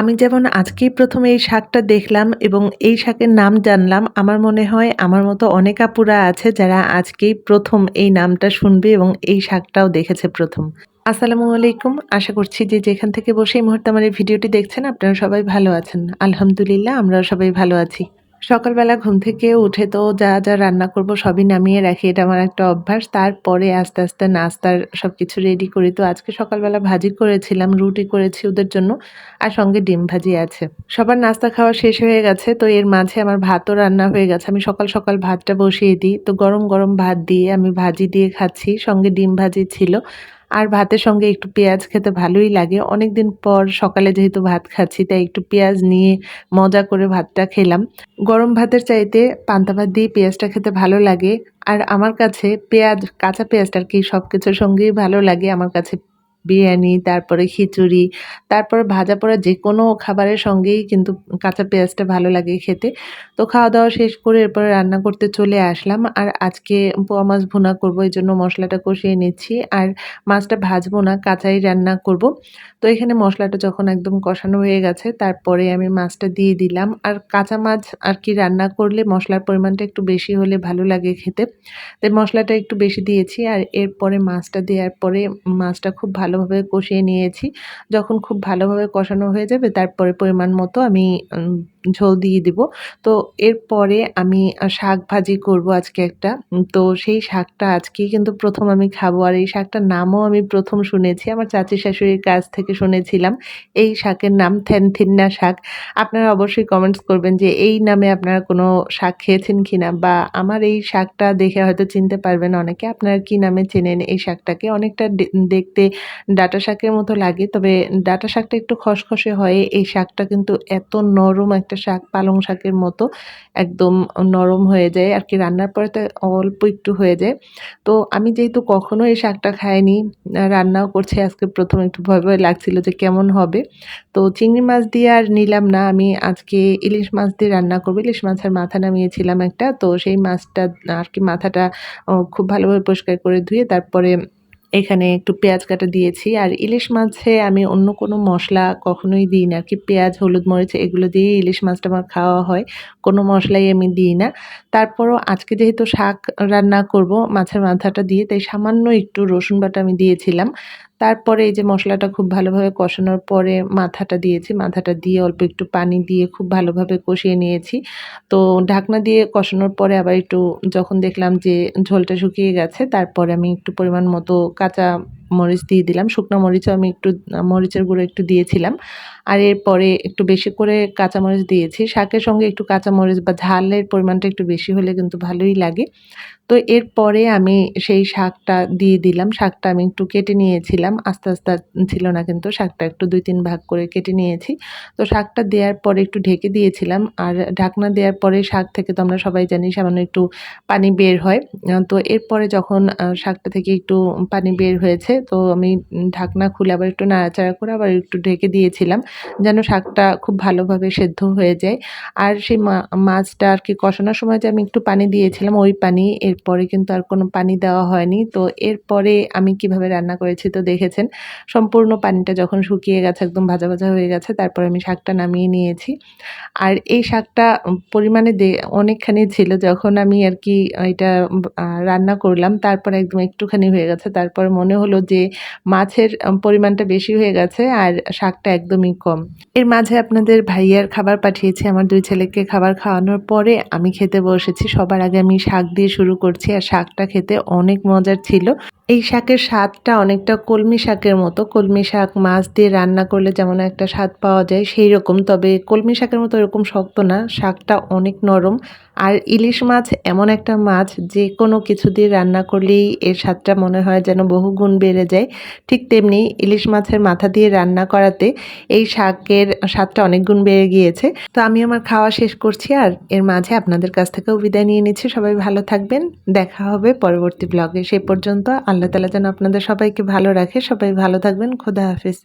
আমি যেমন আজকেই প্রথমে এই শাকটা দেখলাম এবং এই শাকের নাম জানলাম, আমার মনে হয় আমার মতো অনেক আপুরা আছে যারা আজকেই প্রথম এই নামটা শুনবে এবং এই শাকটাও দেখেছে প্রথম। আসসালামু আলাইকুম। আশা করছি যে যেখান থেকে বসে এই মুহূর্তে আমার এই ভিডিওটি দেখছেন, আপনারা সবাই ভালো আছেন। আলহামদুলিল্লাহ, আমরাও সবাই ভালো আছি। সকালবেলা ঘুম থেকে উঠে তো যা যা রান্না করব সবই নামিয়ে রাখি। এটা আমার একটা অভ্যাস। তারপরে আস্তে আস্তে নাস্তার সব কিছু রেডি করি। তো আজকে সকালবেলা ভাজি করেছিলাম, রুটি করেছি ওদের জন্য আর সঙ্গে ডিম ভাজি আছে। সবার নাস্তা খাওয়া শেষ হয়ে গেছে। তো এর মাঝে আমার ভাতও রান্না হয়ে গেছে। আমি সকাল সকাল ভাতটা বসিয়ে দিই। তো গরম গরম ভাত দিয়ে আমি ভাজি দিয়ে খাচ্ছি। সঙ্গে ডিম ভাজি ছিল। আর ভাতের সঙ্গে একটু পেঁয়াজ খেতে ভালোই লাগে। অনেক দিন পর সকালে যেহেতু ভাত খাচ্ছি, তাই একটু পেঁয়াজ নিয়ে মজা করে ভাতটা খেলাম। গরম ভাতের চাইতে পান্তা ভাত দিয়ে পেঁয়াজটা খেতে ভালো লাগে। আর আমার কাছে পেঁয়াজ, কাঁচা পেঁয়াজটা আর কি সব কিছুর সঙ্গেই ভালো লাগে। আমার কাছে বিরিয়ানি, তারপরে খিচুড়ি, তারপর ভাজা পোড়া যে কোনো খাবারের সঙ্গেই কিন্তু কাঁচা পেঁয়াজটা ভালো লাগে খেতে। তো খাওয়া দাওয়া শেষ করে এরপরে রান্না করতে চলে আসলাম। আর আজকে পোয়া মাছ ভুনা করব, এই জন্য মশলাটা কষিয়ে নিচ্ছি। আর মাছটা ভাজবো না, কাঁচাই রান্না করব। তো এখানে মশলাটা যখন একদম কষানো হয়ে গেছে, তারপরে আমি মাছটা দিয়ে দিলাম। আর কাঁচা মাছ আর কি রান্না করলে মশলার পরিমাণটা একটু বেশি হলে ভালো লাগে খেতে। তাই মশলাটা একটু বেশি দিয়েছি। আর এরপরে মাছটা দেওয়ার পরে মাছটা খুব ভালোভাবে কষিয়ে নিয়েছি। যখন খুব ভালোভাবে কষানো হয়ে যাবে, তারপরে পরিমাণ মতো আমি ঝোল দিয়ে দিব। তো এরপরে আমি শাক ভাজি করব আজকে একটা। তো সেই শাকটা আজকেই কিন্তু প্রথম আমি খাব। আর এই শাকটার নামও আমি প্রথম শুনেছি, আমার চাচি শাশুড়ির কাছ থেকে শুনেছিলাম। এই শাকের নাম থ্যানথিন্না শাক। আপনারা অবশ্যই কমেন্টস করবেন যে এই নামে আপনারা কোনো শাক খেয়েছেন কিনা? বা আমার এই শাকটা দেখে হয়তো চিনতে পারবেন অনেকে। আপনারা কি নামে চেনেন এই শাকটাকে? অনেকটা দেখতে ডাটা শাকের মতো লাগে, তবে ডাটা শাকটা একটু খসখসে হয়। এই শাকটা কিন্তু এত নরম একটা শাক, পালং শাকের মতো, একদম নরম হয়ে যায়। আর কি রান্নার পরে তো অল্প একটু হয়ে যায়। তো আমি যেহেতু কখনো এই শাকটা খাইনি, রান্নাও করছি, আজকে প্রথম একটু ভয় ভয় লাগছিল যে কেমন হবে। তো চিংড়ি মাছ দিয়ে আর নিলাম না, আমি আজকে ইলিশ মাছ দিয়ে রান্না করব। ইলিশ মাছের মাথা নামিয়েছিলাম একটা, তো সেই মাছটা আর কি মাথাটা খুব ভালোভাবে পরিষ্কার করে ধুয়ে তারপরে এখানে একটু পেঁয়াজ কাটা দিয়েছি। আর ইলিশ মাছে আমি অন্য কোনো মশলা কখনোই দিই না কি পেঁয়াজ, হলুদ, মরিচ এগুলো দিয়ে ইলিশ মাছটা আমার খাওয়া হয়। কোনো মশলাই আমি দিই না। তারপরও আজকে যেহেতু শাক রান্না করব, মাছের মাথাটা দিয়ে, তাই সামান্য একটু রসুন বাটা আমি দিয়েছিলাম। তারপরে এই যে মশলাটা খুব ভালোভাবে কষানোর পরে মাথাটা দিয়েছি, মাথাটা দিয়ে অল্প একটু পানি দিয়ে খুব ভালোভাবে কষিয়ে নিয়েছি। তো ঢাকনা দিয়ে কষানোর পরে আবার একটু যখন দেখলাম যে ঝোলটা শুকিয়ে গেছে, তারপরে আমি একটু পরিমাণ মতো কাঁচা মরিচ দিয়ে দিলাম। শুকনো মরিচও আমি একটু, মরিচের গুঁড়ো একটু দিয়েছিলাম। আর এরপরে একটু বেশি করে কাঁচামরিচ দিয়েছি। শাকের সঙ্গে একটু কাঁচামরিচ বা ঝালের পরিমাণটা একটু বেশি হলে কিন্তু ভালোই লাগে। তো এরপরে আমি সেই শাকটা দিয়ে দিলাম। শাকটা আমি একটু কেটে নিয়েছিলাম। আস্তে আস্তে ছিল না কিন্তু শাকটা একটু দুই তিন ভাগ করে কেটে নিয়েছি। তো শাকটা দেওয়ার পরে একটু ঢেকে দিয়েছিলাম। আর ঢাকনা দেওয়ার পরে শাক থেকে তো আমরা সবাই জানি সামান্য একটু পানি বের হয়। তো এরপরে যখন শাকটা থেকে একটু পানি বের হয়েছে তো আমি ঢাকনা খুলে আবার একটু নাড়াচাড়া করে আবার একটু ঢেকে দিয়েছিলাম, যেন শাকটা খুব ভালোভাবে সেদ্ধ হয়ে যায়। আর সেই মাছটা আর কি কষানোর সময় যে আমি একটু পানি দিয়েছিলাম, ওই পানি এরপরে কিন্তু আর কোনো পানি দেওয়া হয়নি। তো এরপরে আমি কীভাবে রান্না করেছি তো দেখেছেন, সম্পূর্ণ পানিটা যখন শুকিয়ে গেছে, একদম ভাজা ভাজা হয়ে গেছে, তারপরে আমি শাকটা নামিয়ে নিয়েছি। আর এই শাকটা পরিমাণে অনেকখানি ছিল যখন আমি আর কি এটা রান্না করলাম, তারপরে একদম একটুখানি হয়ে গেছে, তারপর মনে হলো যে মাছের পরিমাণটা বেশি হয়ে গেছে আর শাকটা একদমই কম। এর মাঝে আপনাদের ভাইয়ার খাবার পাঠিয়েছি, আমার দুই ছেলেকে খাবার খাওয়ানোর পরে আমি খেতে বসেছি। সবার আগে আমি শাক দিয়ে শুরু করছি আর শাকটা খেতে অনেক মজার ছিল। এই শাকের স্বাদটা অনেকটা কলমি শাকের মতো। কলমি শাক, মাছ দিয়ে রান্না করলে যেমন একটা স্বাদ পাওয়া যায়, সেই রকম। তবে কলমি শাকের মতো এরকম শক্ত না, শাকটা অনেক নরম। আর ইলিশ মাছ এমন একটা মাছ যে কোনো কিছু দিয়ে রান্না করলেই এর স্বাদটা মনে হয় যেন বহু গুণ বেড়ে যায়। ঠিক তেমনি ইলিশ মাছের মাথা দিয়ে রান্না করাতে এই শাকের স্বাদটা অনেক গুণ বেড়ে গিয়েছে। তো আমি আমার খাওয়া শেষ করছি আর এর মাঝে আপনাদের কাছ থেকেও বিদায় নিয়ে নিচ্ছি। সবাই ভালো থাকবেন। দেখা হবে পরবর্তী ব্লগে সেই পর্যন্ত আল্লাহ তালা যেন আপনাদের সবাইকে ভালো রাখে। সবাই ভালো থাকবেন। খোদা হাফিজ।